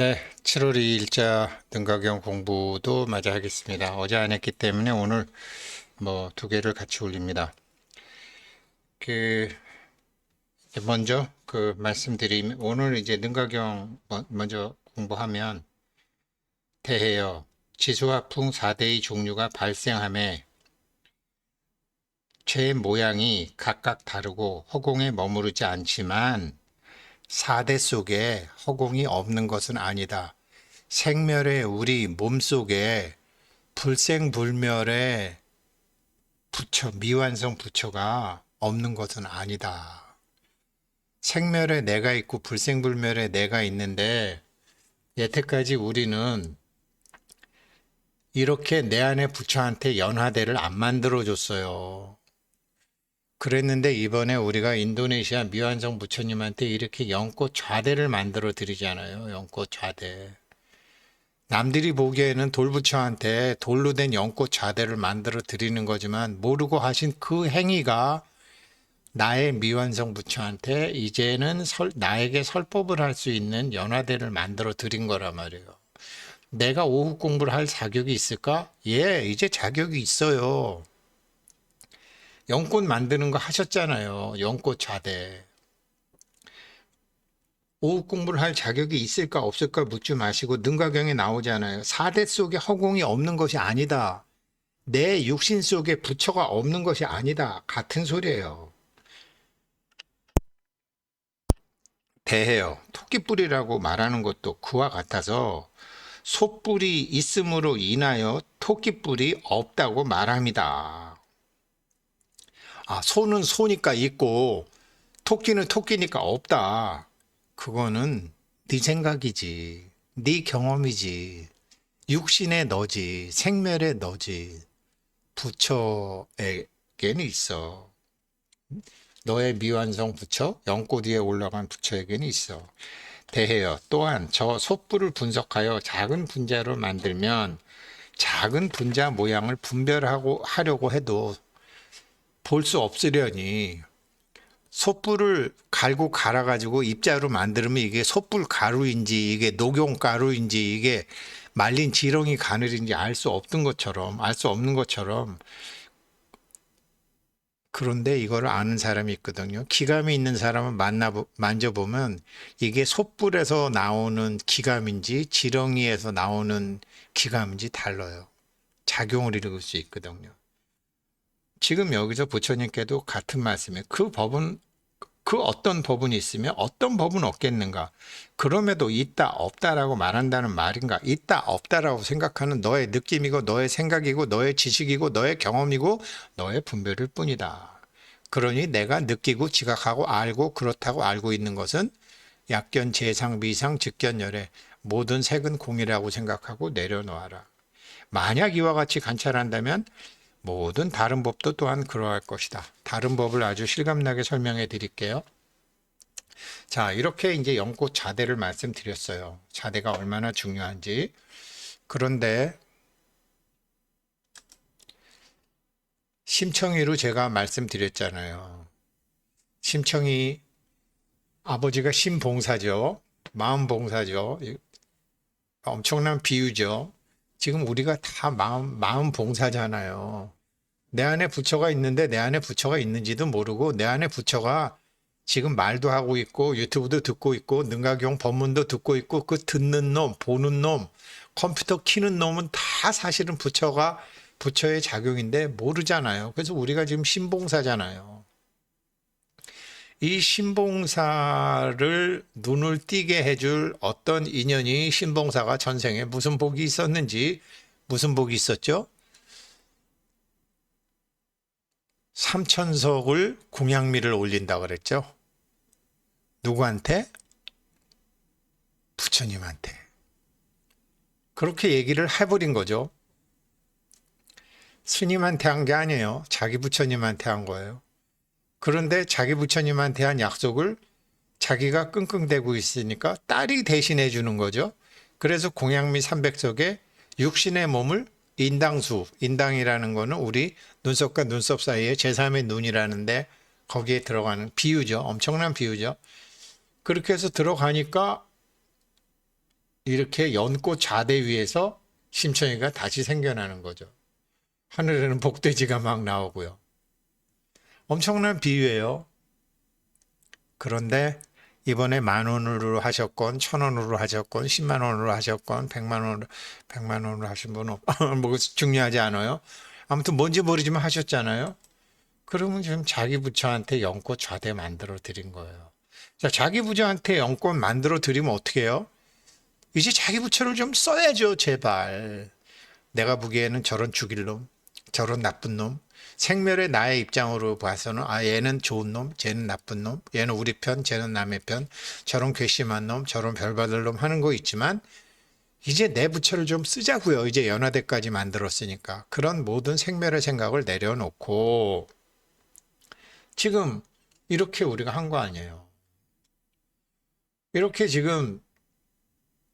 네, 7월 2일자 등가경 공부도 마저 하겠습니다. 어제 안 했기 때문에 오늘 뭐 두 개를 같이 올립니다. 그 먼저 그 말씀드리면 오늘 이제 능가경 먼- 먼저 공부하면 대해여 지수화풍 4대의 종류가 발생함에 죄의 모양이 각각 다르고 허공에 머무르지 않지만 사대 속에 허공이 없는 것은 아니다. 생멸의 우리 몸 속에 불생불멸의 부처, 미완성 부처가 없는 것은 아니다. 생멸에 내가 있고 불생불멸에 내가 있는데 여태까지 우리는 이렇게 내 안에 부처한테 연화대를 안 만들어 줬어요. 그랬는데 이번에 우리가 인도네시아 미완성 부처님한테 이렇게 연꽃 좌대를 만들어 드리잖아요. 연꽃 좌대. 남들이 보기에는 돌부처한테 돌로 된 연꽃 좌대를 만들어 드리는 거지만 모르고 하신 그 행위가 나의 미완성 부처한테 이제는 설- 나에게 설법을 할 수 있는 연화대를 만들어 드린 거란 말이에요. 내가 오후 공부를 할 자격이 있을까? 예, 이제 자격이 있어요. 연꽃 만드는 거 하셨잖아요. 연꽃 좌대. 오후 공부를 할 자격이 있을까 없을까 묻지 마시고 능가경에 나오잖아요. 사대 속에 허공이 없는 것이 아니다. 내 육신 속에 부처가 없는 것이 아니다. 같은 소리예요. 대해요. 토끼뿔이라고 말하는 것도 그와 같아서 소뿔이 있음으로 인하여 토끼뿔이 없다고 말합니다. 아, 소는 소니까 있고 토끼는 토끼니까 없다. 그거는 네 생각이지. 네 경험이지. 육신의 너지. 생멸의 너지. 부처에게는 있어. 너의 미완성 부처, 연꽃 위에 올라간 부처에게는 있어. 대해요. 또한 저 소뿔을 분석하여 작은 분자로 만들면 작은 분자 모양을 분별하고 하려고 해도 볼 수 없으려니 솥불을 갈고 갈아 가지고 입자로 만들면 이게 솥불 가루인지 이게 녹용 가루인지 이게 말린 지렁이 가늘인지 알 수 없던 것처럼 알 수 없는 것처럼 그런데 이걸 아는 사람이 있거든요. 기감이 있는 사람을 만나 만져보면 이게 솥불에서 나오는 기감인지 지렁이에서 나오는 기감인지 달라요. 작용을 이룰 수 있거든요. 지금 여기서 부처님께도 같은 말씀에 그 법은 그 어떤 법은 있으면 어떤 법은 없겠는가? 그럼에도 있다 없다라고 말한다는 말인가? 있다 없다라고 생각하는 너의 느낌이고 너의 생각이고 너의 지식이고 너의 경험이고 너의 분별일 뿐이다. 그러니 내가 느끼고 지각하고 알고 그렇다고 알고 있는 것은 약견 재상 미상 직견열의 모든 색은 공이라고 생각하고 내려놓아라. 만약 이와 같이 관찰한다면 모든 다른 법도 또한 그러할 것이다. 다른 법을 아주 실감나게 설명해 드릴게요. 자, 이렇게 이제 연꽃 자대를 말씀드렸어요. 자대가 얼마나 중요한지. 그런데 심청이로 제가 말씀드렸잖아요. 심청이 아버지가 신봉사죠. 마음봉사죠. 엄청난 비유죠. 지금 우리가 다 마음, 마음 봉사잖아요. 내 안에 부처가 있는데 내 안에 부처가 있는지도 모르고 내 안에 부처가 지금 말도 하고 있고 유튜브도 듣고 있고 능가경 법문도 듣고 있고 그 듣는 놈, 보는 놈, 컴퓨터 키는 놈은 다 사실은 부처가 부처의 작용인데 모르잖아요. 그래서 우리가 지금 신봉사잖아요. 이 신봉사를 눈을 띄게 해줄 어떤 인연이 신봉사가 전생에 무슨 복이 있었는지 무슨 복이 있었죠? 삼천석을 공양미를 올린다 그랬죠. 누구한테? 부처님한테. 그렇게 얘기를 해버린 거죠. 스님한테 한 게 아니에요. 자기 부처님한테 한 거예요. 그런데 자기 부처님한테 한 약속을 자기가 끙끙대고 있으니까 딸이 대신해 주는 거죠. 그래서 공양미 300석에 육신의 몸을 인당수, 인당이라는 거는 우리 눈썹과 눈썹 사이에 제3의 눈이라는데 거기에 들어가는 비유죠. 엄청난 비유죠. 그렇게 해서 들어가니까 이렇게 연꽃 좌대 위에서 심청이가 다시 생겨나는 거죠. 하늘에는 복돼지가 막 나오고요. 엄청난 비유예요. 그런데 이번에 만 원으로 하셨건 천 원으로 하셨건 십만 원으로 하셨건 백만 원으로 백만 원으로 하신 분은 뭐 중요하지 않아요. 아무튼 뭔지 모르지만 하셨잖아요. 그러면 지금 자기 부처한테 연꽃 좌대 만들어 드린 거예요. 자, 자기 부처한테 연꽃 만들어 드리면 어떻게 해요? 이제 자기 부처를 좀 써야죠, 제발. 내가 보기에는 저런 죽일 놈, 저런 나쁜 놈, 생멸의 나의 입장으로 봐서는 아 얘는 좋은 놈, 쟤는 나쁜 놈, 얘는 우리 편, 쟤는 남의 편, 저런 괘씸한 놈, 저런 별받을 놈 하는 거 있지만 이제 내 부처를 좀 쓰자고요. 이제 연화대까지 만들었으니까 그런 모든 생멸의 생각을 내려놓고 지금 이렇게 우리가 한 거 아니에요. 이렇게 지금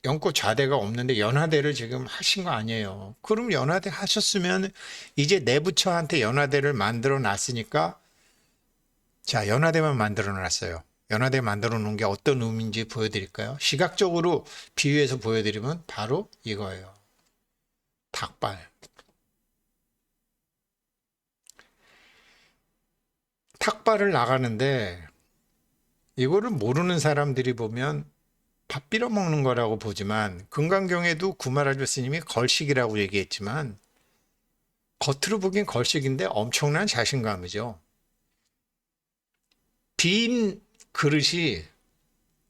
연꽃 좌대가 없는데 연화대를 지금 하신 거 아니에요. 그럼 연화대 하셨으면 이제 내 부처한테 연화대를 만들어 놨으니까 자, 연화대만 만들어 놨어요. 연화대 만들어 놓은 게 어떤 의미인지 보여드릴까요? 시각적으로 비유해서 보여드리면 바로 이거예요. 닭발. 탁발을 나가는데 이거를 모르는 사람들이 보면 밥 빌어 먹는 거라고 보지만 금강경에도 구마라조 스님이 걸식이라고 얘기했지만 겉으로 보기엔 걸식인데 엄청난 자신감이죠. 빈 그릇이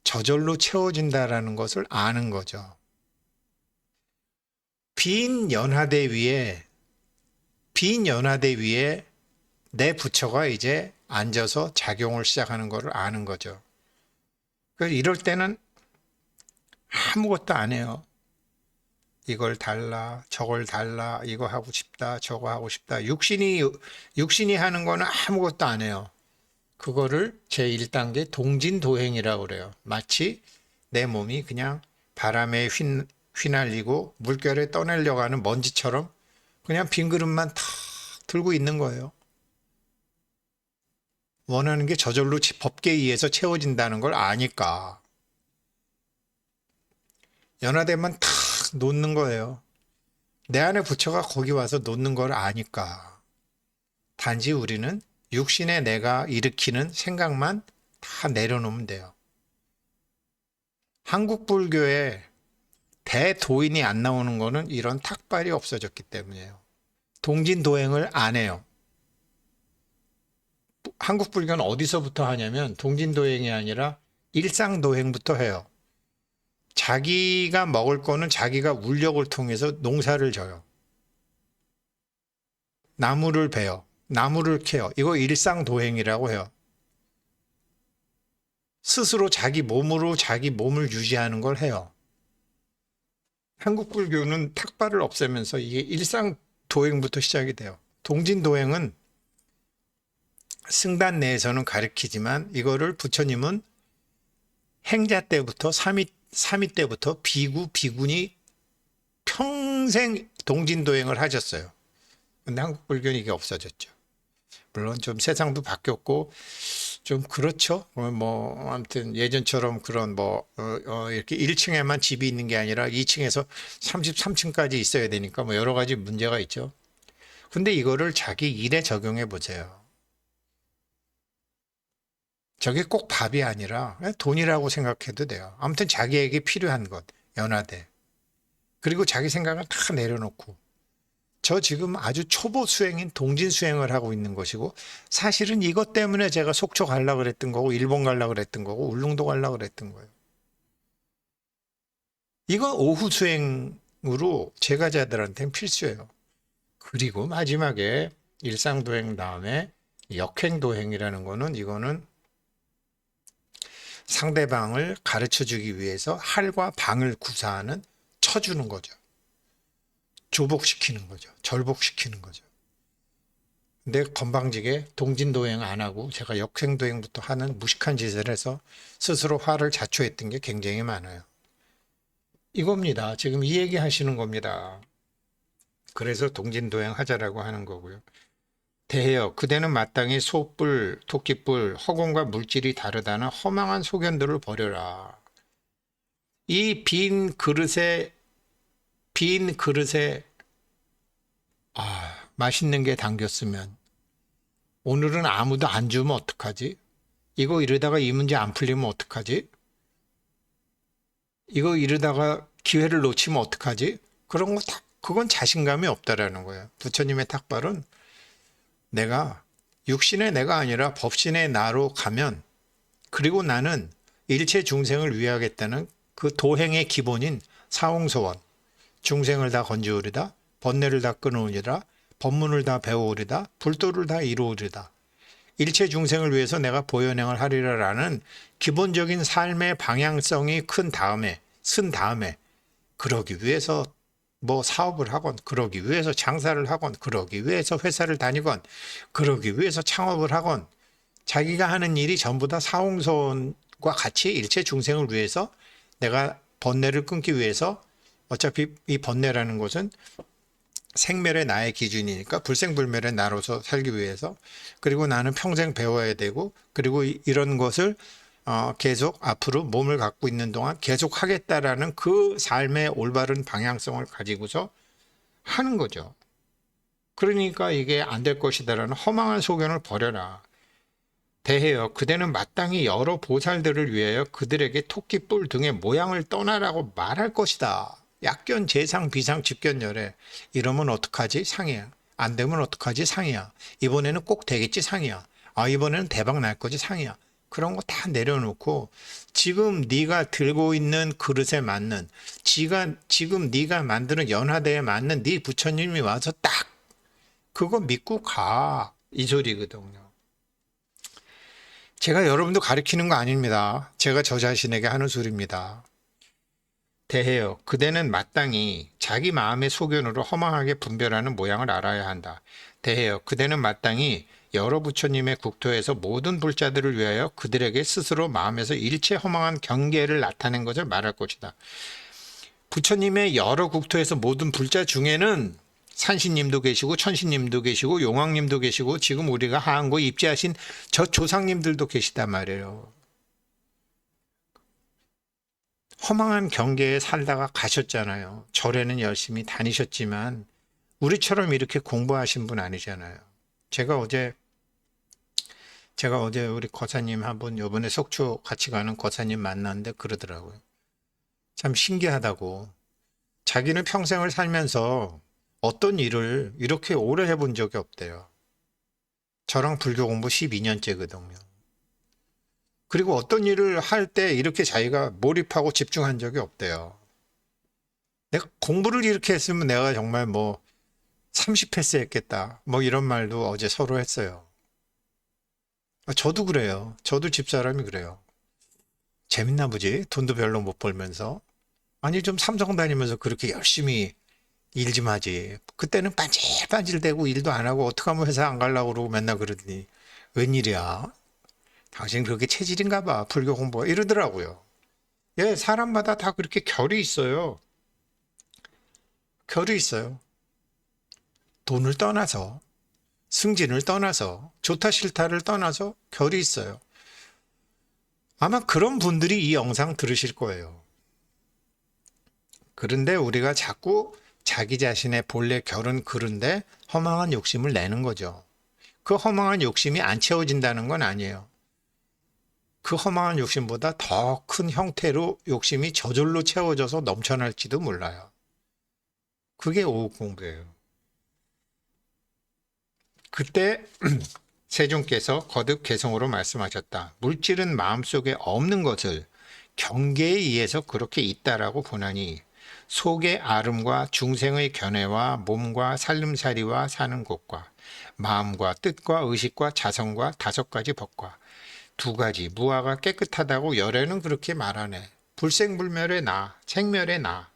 저절로 채워진다라는 것을 아는 거죠. 빈 연화대 위에 빈 연화대 위에 내 부처가 이제 앉아서 작용을 시작하는 것을 아는 거죠. 이럴 때는 아무것도 안 해요. 이걸 달라, 저걸 달라, 이거 하고 싶다, 저거 하고 싶다. 육신이, 육신이 하는 거는 아무것도 안 해요. 그거를 제1단계 동진도행이라고 그래요. 마치 내 몸이 그냥 바람에 휘, 휘날리고 물결에 떠내려고 하는 먼지처럼 그냥 빈 그릇만 탁 들고 있는 거예요. 원하는 게 저절로 법계에 의해서 채워진다는 걸 아니까. 연화대만 탁 놓는 거예요. 내 안에 부처가 거기 와서 놓는 걸 아니까. 단지 우리는 육신의 내가 일으키는 생각만 다 내려놓으면 돼요. 한국 불교에 대도인이 안 나오는 거는 이런 탁발이 없어졌기 때문이에요. 동진도행을 안 해요. 한국 불교는 어디서부터 하냐면 동진도행이 아니라 일상도행부터 해요. 자기가 먹을 거는 자기가 울력을 통해서 농사를 져요. 나무를 베요. 나무를 캐요. 이거 일상도행이라고 해요. 스스로 자기 몸으로 자기 몸을 유지하는 걸 해요. 한국 불교는 탁발을 없애면서 이게 일상 도행부터 시작이 돼요. 동진 도행은 승단 내에서는 가르치지만 이거를 부처님은 행자 때부터 3위, 3위 때부터 비구, 비군이 평생 동진도행을 하셨어요. 근데 한국 불교는 이게 없어졌죠. 물론 좀 세상도 바뀌었고 좀 그렇죠. 어, 뭐 아무튼 예전처럼 그런 뭐 어, 어, 이렇게 1층에만 집이 있는 게 아니라 2층에서 33층까지 있어야 되니까 뭐 여러 가지 문제가 있죠. 근데 이거를 자기 일에 적용해 보세요. 저게 꼭 밥이 아니라 돈이라고 생각해도 돼요. 아무튼 자기에게 필요한 것, 연화대. 그리고 자기 생각을 다 내려놓고 저 지금 아주 초보 수행인 동진 수행을 하고 있는 것이고 사실은 이것 때문에 제가 속초 가려고 그랬던 거고 일본 가려고 그랬던 거고 울릉도 가려고 그랬던 거예요. 이건 오후 수행으로 제가자들한테는 필수예요. 그리고 마지막에 일상도행 다음에 역행도행이라는 거는 이거는 상대방을 가르쳐 주기 위해서 할과 방을 구사하는 쳐주는 거죠. 조복시키는 거죠. 절복시키는 거죠. 근데 건방지게 동진도행 안 하고 제가 역행도행부터 하는 무식한 짓을 해서 스스로 화를 자초했던 게 굉장히 많아요. 이겁니다. 지금 이 얘기 하시는 겁니다. 그래서 동진도행 하자라고 하는 거고요. 대해요. 그대는 마땅히 소뿔, 토끼뿔, 허공과 물질이 다르다는 허망한 소견들을 버려라. 이 빈 그릇에 빈 그릇에 아, 맛있는 게 담겼으면 오늘은 아무도 안 주면 어떡하지? 이거 이러다가 이 문제 안 풀리면 어떡하지? 이거 이러다가 기회를 놓치면 어떡하지? 그런 거 다, 그건 자신감이 없다라는 거예요. 부처님의 탁발은 내가 육신의 내가 아니라 법신의 나로 가면 그리고 나는 일체 중생을 위하겠다는 그 도행의 기본인 사홍소원 중생을 다 건지우리다 번뇌를 다 끊으리다 법문을 다 배우리다 불도를 다 이루으리다. 일체 중생을 위해서 내가 보현행을 하리라라는 기본적인 삶의 방향성이 큰 다음에 쓴 다음에 그러기 위해서 뭐 사업을 하건 그러기 위해서 장사를 하건 그러기 위해서 회사를 다니건 그러기 위해서 창업을 하건 자기가 하는 일이 전부 다 사홍선과 같이 일체 중생을 위해서 내가 번뇌를 끊기 위해서 어차피 이 번뇌라는 것은 생멸의 나의 기준이니까 불생불멸의 나로서 살기 위해서 그리고 나는 평생 배워야 되고 그리고 이- 이런 것을 어, 계속 앞으로 몸을 갖고 있는 동안 계속 하겠다라는 그 삶의 올바른 방향성을 가지고서 하는 거죠. 그러니까 이게 안 될 것이다라는 허망한 소견을 버려라. 대해여 그대는 마땅히 여러 보살들을 위하여 그들에게 토끼뿔 등의 모양을 떠나라고 말할 것이다. 약견 재상 비상 집견열에 이러면 어떡하지 상이야. 안 되면 어떡하지 상이야. 이번에는 꼭 되겠지 상이야. 아 이번에는 대박 날 거지 상이야. 그런 거 다 내려놓고 지금 네가 들고 있는 그릇에 맞는 지가 지금 네가 만드는 연화대에 맞는 네 부처님이 와서 딱 그거 믿고 가 이 소리거든요. 제가 여러분도 가르치는 거 아닙니다. 제가 저 자신에게 하는 소리입니다. 대해요. 그대는 마땅히 자기 마음의 소견으로 허망하게 분별하는 모양을 알아야 한다. 대해요. 그대는 마땅히 여러 부처님의 국토에서 모든 불자들을 위하여 그들에게 스스로 마음에서 일체 허망한 경계를 나타낸 것을 말할 것이다. 부처님의 여러 국토에서 모든 불자 중에는 산신님도 계시고 천신님도 계시고 용왕님도 계시고 지금 우리가 하한고 입지하신 저 조상님들도 계시단 말이에요. 허망한 경계에 살다가 가셨잖아요. 절에는 열심히 다니셨지만 우리처럼 이렇게 공부하신 분 아니잖아요. 제가 어제 제가 어제 우리 거사님 한 분 요번에 속초 같이 가는 거사님 만났는데 그러더라고요. 참 신기하다고. 자기는 평생을 살면서 어떤 일을 이렇게 오래 해본 적이 없대요. 저랑 불교 공부 12년째거든요. 그리고 어떤 일을 할 때 이렇게 자기가 몰입하고 집중한 적이 없대요. 내가 공부를 이렇게 했으면 내가 정말 뭐 30패스 했겠다. 뭐 이런 말도 어제 서로 했어요. 아, 저도 그래요. 저도 집사람이 그래요. 재밌나 보지? 돈도 별로 못 벌면서. 아니, 좀 삼성 다니면서 그렇게 열심히 일 좀 하지. 그때는 반질반질대고 일도 안 하고 어떻게 하면 회사 안 가려고 그러고 맨날 그러더니 웬일이야? 당신 그렇게 체질인가 봐. 불교 공부가 이러더라고요. 예, 사람마다 다 그렇게 결이 있어요. 결이 있어요. 돈을 떠나서, 승진을 떠나서, 좋다 싫다를 떠나서 결이 있어요. 아마 그런 분들이 이 영상 들으실 거예요. 그런데 우리가 자꾸 자기 자신의 본래 결은 그런데 허망한 욕심을 내는 거죠. 그 허망한 욕심이 안 채워진다는 건 아니에요. 그 허망한 욕심보다 더 큰 형태로 욕심이 저절로 채워져서 넘쳐날지도 몰라요. 그게 오후 공부예요. 그때 세종께서 거듭 개성으로 말씀하셨다. 물질은 마음속에 없는 것을 경계에 의해서 그렇게 있다라고 보나니 속의 아름과 중생의 견해와 몸과 살림살이와 사는 곳과 마음과 뜻과 의식과 자성과 다섯 가지 법과 두 가지 무아가 깨끗하다고 열애는 그렇게 말하네. 불생불멸의 나, 생멸의 나.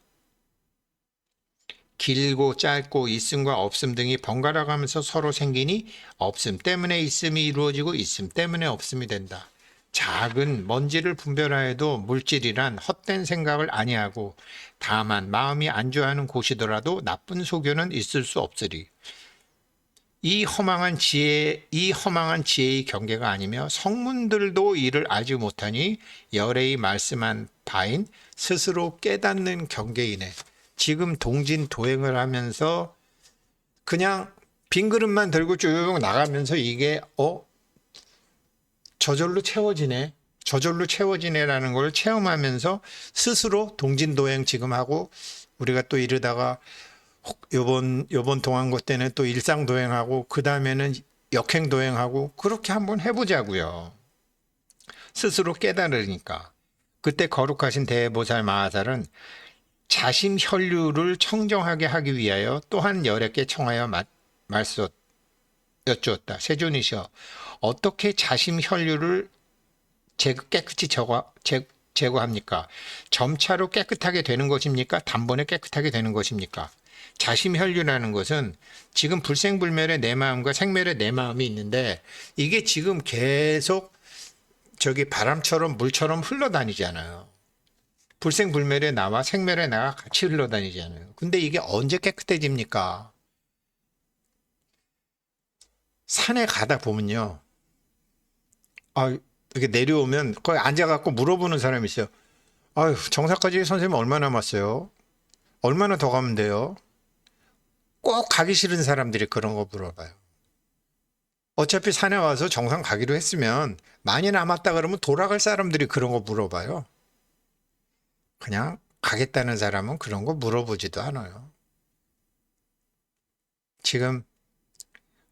길고 짧고 있음과 없음 등이 번갈아 가면서 서로 생기니 없음 때문에 있음이 이루어지고 있음 때문에 없음이 된다. 작은 먼지를 분별하여도 물질이란 헛된 생각을 아니하고 다만 마음이 안주하는 곳이더라도 나쁜 소견은 있을 수 없으리. 이 허망한 지혜, 이 허망한 지혜의 경계가 아니며 성문들도 이를 알지 못하니 열의 말씀한 바인 스스로 깨닫는 경계이네. 지금 동진 도행을 하면서 그냥 빈 그릇만 들고 쭉 나가면서 이게 어 저절로 채워지네. 저절로 채워지네라는 걸 체험하면서 스스로 동진도행 지금 하고 우리가 또 이러다가 혹 요번 요번 동안고 때는 또 일상 도행하고 그 다음에는 역행 도행하고 그렇게 한번 해보자고요. 스스로 깨달으니까 그때 거룩하신 대보살 마하살은 자신 혈류를 청정하게 하기 위하여 또한 열애께 청하여 마- 말씀 여쭈었다. 세존이시여 어떻게 자신 혈류를 제거, 깨끗이 제거, 제, 제거합니까? 점차로 깨끗하게 되는 것입니까? 단번에 깨끗하게 되는 것입니까? 자심 혈류라는 것은 지금 불생불멸의 내 마음과 생멸의 내 마음이 있는데 이게 지금 계속 저기 바람처럼 물처럼 흘러다니잖아요. 불생불멸의 나와 생멸의 나가 같이 흘러다니잖아요. 근데 이게 언제 깨끗해집니까? 산에 가다 보면요. 아, 이렇게 내려오면 거기 앉아갖고 물어보는 사람이 있어요. 아유, 정사까지 선생님 얼마 남았어요? 얼마나 더 가면 돼요? 꼭 가기 싫은 사람들이 그런 거 물어봐요. 어차피 산에 와서 정상 가기로 했으면 많이 남았다 그러면 돌아갈 사람들이 그런 거 물어봐요. 그냥 가겠다는 사람은 그런 거 물어보지도 않아요. 지금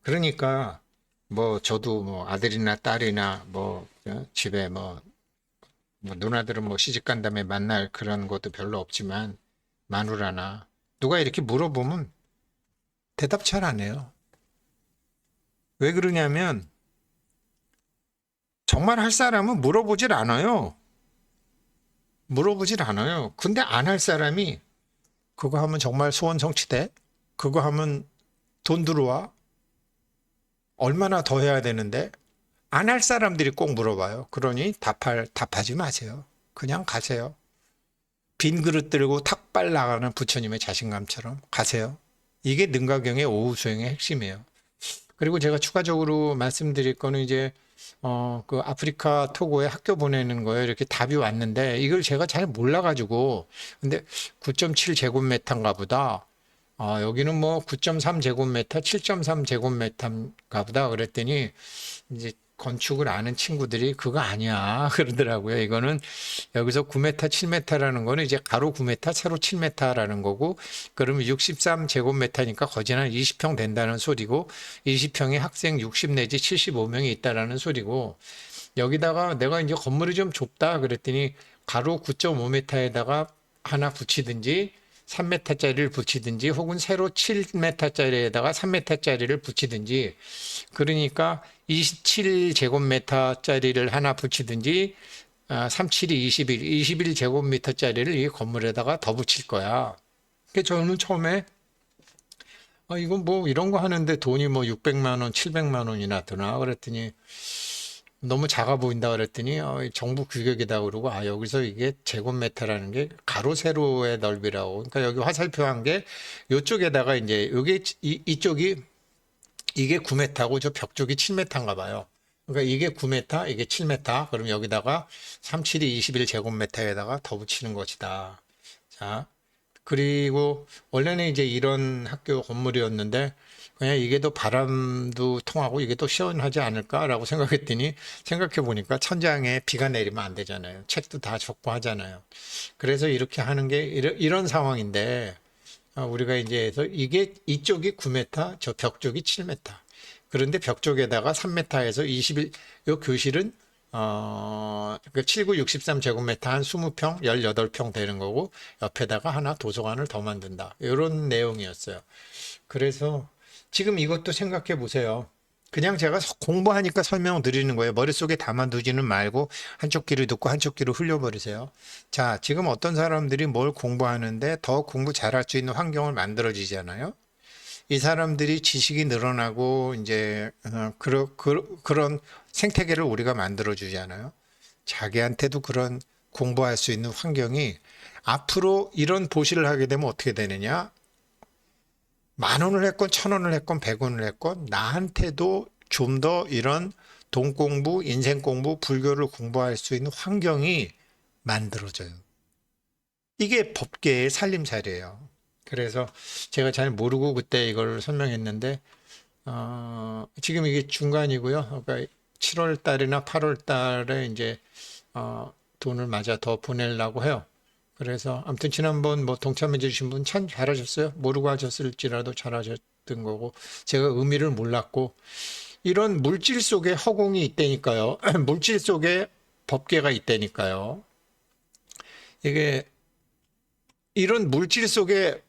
그러니까 뭐 저도 뭐 아들이나 딸이나 뭐 어, 집에 뭐, 뭐 누나들은 뭐 시집 간 다음에 만날 그런 것도 별로 없지만 마누라나 누가 이렇게 물어보면 대답 잘 안 해요. 왜 그러냐면 정말 할 사람은 물어보질 않아요. 물어보질 않아요. 근데 안 할 사람이 그거 하면 정말 소원 성취돼? 그거 하면 돈 들어와? 얼마나 더 해야 되는데? 안 할 사람들이 꼭 물어봐요. 그러니 답할, 답하지 마세요. 그냥 가세요. 빈 그릇 들고 탁발 나가는 부처님의 자신감처럼 가세요. 이게 능가경의 오후 수행의 핵심이에요. 그리고 제가 추가적으로 말씀드릴 거는 이제 어, 그 아프리카 토고에 학교 보내는 거에 이렇게 답이 왔는데 이걸 제가 잘 몰라가지고 근데 9.7 제곱미터인가 보다. 아, 여기는 뭐 9.3 제곱미터, 7.3 제곱미터인가 보다 그랬더니 이제 건축을 아는 친구들이 그거 아니야 그러더라고요. 이거는 여기서 9m, 7m라는 거는 이제 가로 9m, 세로 7m라는 거고 그러면 63 제곱미터니까 거진 한 20평 된다는 소리고 20평에 학생 60 내지 75명이 있다라는 소리고 여기다가 내가 이제 건물이 좀 좁다 그랬더니 가로 9.5m에다가 하나 붙이든지 3m짜리를 붙이든지 혹은 세로 7m짜리에다가 3m짜리를 붙이든지 그러니까 27제곱미터짜리를 하나 붙이든지 아, 37이 21, 21제곱미터짜리를 이 건물에다가 더 붙일 거야. 그래서 저는 처음에 아, 이건 뭐 이런 거 하는데 돈이 뭐 600만 원, 700만 원이나 드나 그랬더니 너무 작아 보인다 그랬더니 어, 이 정부 규격이다 그러고 아 여기서 이게 제곱미터라는 게 가로 세로의 넓이라고 그러니까 여기 화살표 한 게 요쪽에다가 이제 여기 이, 이쪽이 이게 9m고 저 벽 쪽이 7m인가 봐요. 그러니까 이게 9m, 이게 7m. 그럼 여기다가 37이 21제곱미터에다가 더 붙이는 것이다. 자, 그리고 원래는 이제 이런 학교 건물이었는데 그냥 이게 더 바람도 통하고 이게 더 시원하지 않을까라고 생각했더니 생각해 보니까 천장에 비가 내리면 안 되잖아요. 책도 다 적고 하잖아요. 그래서 이렇게 하는 게 이런, 상황인데 아, 우리가 이제 해서 이게 이쪽이 9m, 저 벽 쪽이 7m. 그런데 벽 쪽에다가 3m에서 21, 요 교실은 어, 그 79, 63 제곱미터 한 20평, 18평 되는 거고 옆에다가 하나 도서관을 더 만든다. 이런 내용이었어요. 그래서 지금 이것도 생각해 보세요. 그냥 제가 서- 공부하니까 설명 드리는 거예요. 머릿속에 담아두지는 말고 한쪽 귀를 듣고 한쪽 귀로 흘려버리세요. 자, 지금 어떤 사람들이 뭘 공부하는데 더 공부 잘할 수 있는 환경을 만들어지잖아요. 이 사람들이 지식이 늘어나고 이제 어, 그러, 그, 그런 생태계를 우리가 만들어 주잖아요. 자기한테도 그런 공부할 수 있는 환경이 앞으로 이런 보시를 하게 되면 어떻게 되느냐? 만 원을 했건 천 원을 했건 백 원을 했건 나한테도 좀 더 이런 돈 공부, 인생 공부, 불교를 공부할 수 있는 환경이 만들어져요. 이게 법계의 살림살이에요. 그래서 제가 잘 모르고 그때 이걸 설명했는데 어, 지금 이게 중간이고요. 그러니까 7월 달이나 8월 달에 이제 어, 돈을 맞아 더 보내려고 해요. 그래서 아무튼 지난번 뭐 동참해 주신 분 참 잘하셨어요. 모르고 하셨을지라도 잘하셨던 거고 제가 의미를 몰랐고 이런 물질 속에 허공이 있다니까요. 물질 속에 법계가 있다니까요. 이게 이런 물질 속에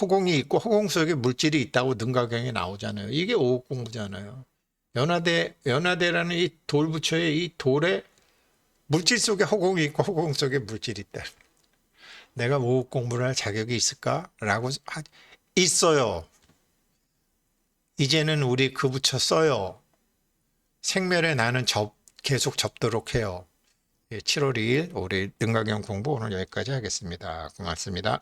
허공이 있고 허공 속에 물질이 있다고 능가경에 나오잖아요. 이게 오옥 공부잖아요. 연화대 연화대라는 이 돌부처의 이 돌에 물질 속에 허공이 있고 허공 속에 물질이 있다. 내가 오옥 공부를 할 자격이 있을까라고 하- 있어요. 이제는 우리 그 부처 써요. 생멸에 나는 접 계속 접도록 해요. 예, 7월 2일 올해 능가경 공부 오늘 여기까지 하겠습니다. 고맙습니다.